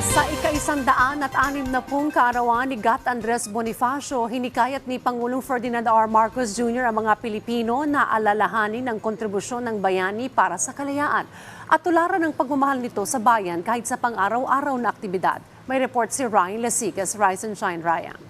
Sa ika-isandaan at anim na pong kaarawan ni Gat Andres Bonifacio, hinikayat ni Pangulong Ferdinand R. Marcos Jr. ang mga Pilipino na alalahanin ang kontribusyon ng bayani para sa kalayaan at tularan ng pagmamahal nito sa bayan kahit sa pang-araw-araw na aktibidad. May report si Ryan Lasigas, Rise and Shine Ryan.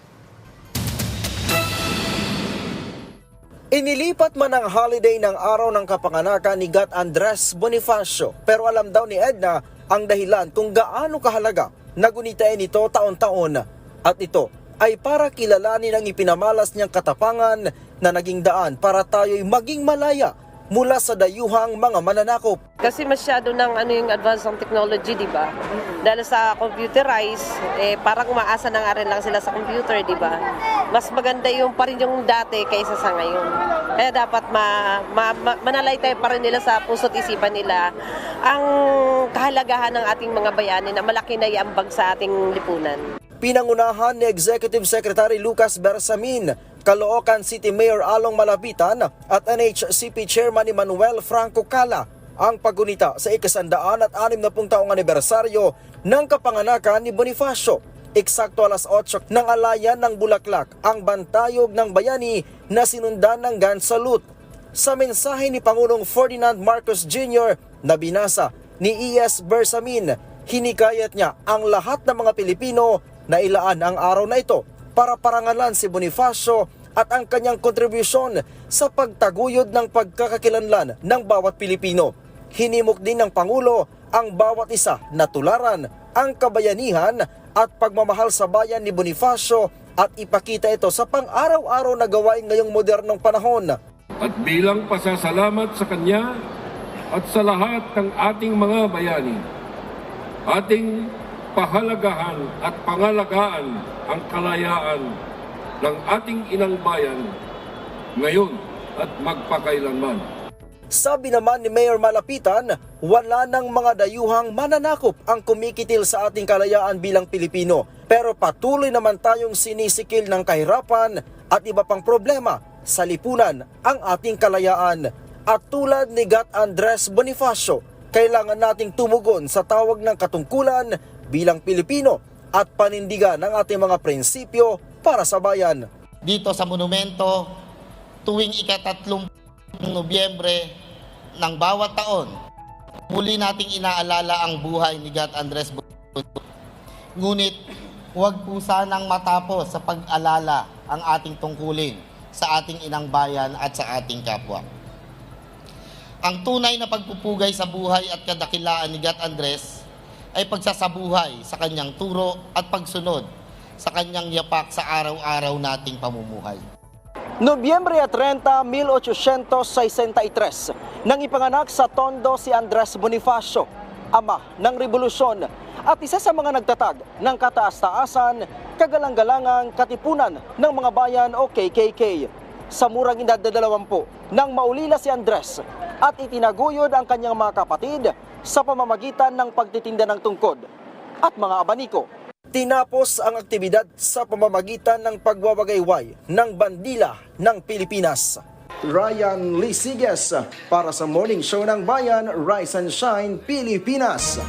Inilipat man ang holiday ng araw ng kapanganakan ni Gat Andres Bonifacio pero alam daw ni Edna ang dahilan kung gaano kahalaga na gunitain ito taon-taon. At ito ay para kilalanin ang ipinamalas niyang katapangan na naging daan para tayo'y maging malaya mula sa dayuhang mga mananakop. Kasi masyado ng ano yung advance ng technology, di ba? Dahil sa computerize, eh, parang umaasa na nga rin lang sila sa computer, di ba? Mas maganda yung pa rin yung dati kaysa sa ngayon. Kaya dapat ma, ma, ma, manalaytay pa rin nila sa puso't isipan nila ang kahalagahan ng ating mga bayani na malaki na iambag sa ating lipunan. Pinangunahan ni Executive Secretary Lucas Bersamin, Caloocan City Mayor Along Malapitan at NHCP Chairman Manuel Franco Cala ang paggunita sa ikasandaan at anim na taong anibersaryo ng kapanganakan ni Bonifacio. Eksakto alas 8 ng alayan ng Bulaklak ang bantayog ng bayani na sinundan ng gun salute. Sa mensahe ni Pangulong Ferdinand Marcos Jr. na binasa ni E.S. Bersamin, hinikayat niya ang lahat ng mga Pilipino na ilaan ang araw na ito para parangalan si Bonifacio at ang kanyang kontribusyon sa pagtaguyod ng pagkakakilanlan ng bawat Pilipino. Hinimok din ng Pangulo ang bawat isa na tularan ang kabayanihan at pagmamahal sa bayan ni Bonifacio at ipakita ito sa pang-araw-araw na gawain ngayong modernong panahon. at bilang pasasalamat sa Kanya at sa lahat ng ating mga bayani. Ating pahalagahan at pangalagaan ang kalayaan ng ating inang bayan ngayon at magpakailanman. Sabi naman ni Mayor Malapitan, wala nang mga dayuhang mananakop ang kumikitil sa ating kalayaan bilang Pilipino. Pero patuloy naman tayong sinisikil ng kahirapan at iba pang problema sa lipunan ang ating kalayaan. At tulad ni Gat Andres Bonifacio, kailangan nating tumugon sa tawag ng katungkulan bilang Pilipino at panindigan ng ating mga prinsipyo para sa bayan. dito sa monumento tuwing ikatatlong Nobyembre ng bawat taon. Muli nating inaalala ang buhay ni Gat Andres Bonifacio. Ngunit huwag po sanang matapos sa pag-alala ang ating tungkulin sa ating inang bayan at sa ating kapwa. Ang tunay na pagpupugay sa buhay at kadakilaan ni Gat Andres ay pagsasabuhay sa kanyang turo at pagsunod sa kanyang yapak sa araw-araw nating pamumuhay. Nobyembre 30, 1863, nang ipanganak sa Tondo si Andres Bonifacio, ama ng revolusyon at isa sa mga nagtatag ng kataas-taasan, kagalang-galangang katipunan ng mga bayan o KKK. Sa murang edad na dalawampu, nang maulila si Andres at itinaguyod ang kanyang mga kapatid sa pamamagitan ng pagtitinda ng tungkod at mga abaniko. Tinapos ang aktibidad sa pamamagitan ng pagwawagayway ng bandila ng Pilipinas. Ryan Lisiges para sa Morning Show ng Bayan, Rise and Shine, Pilipinas.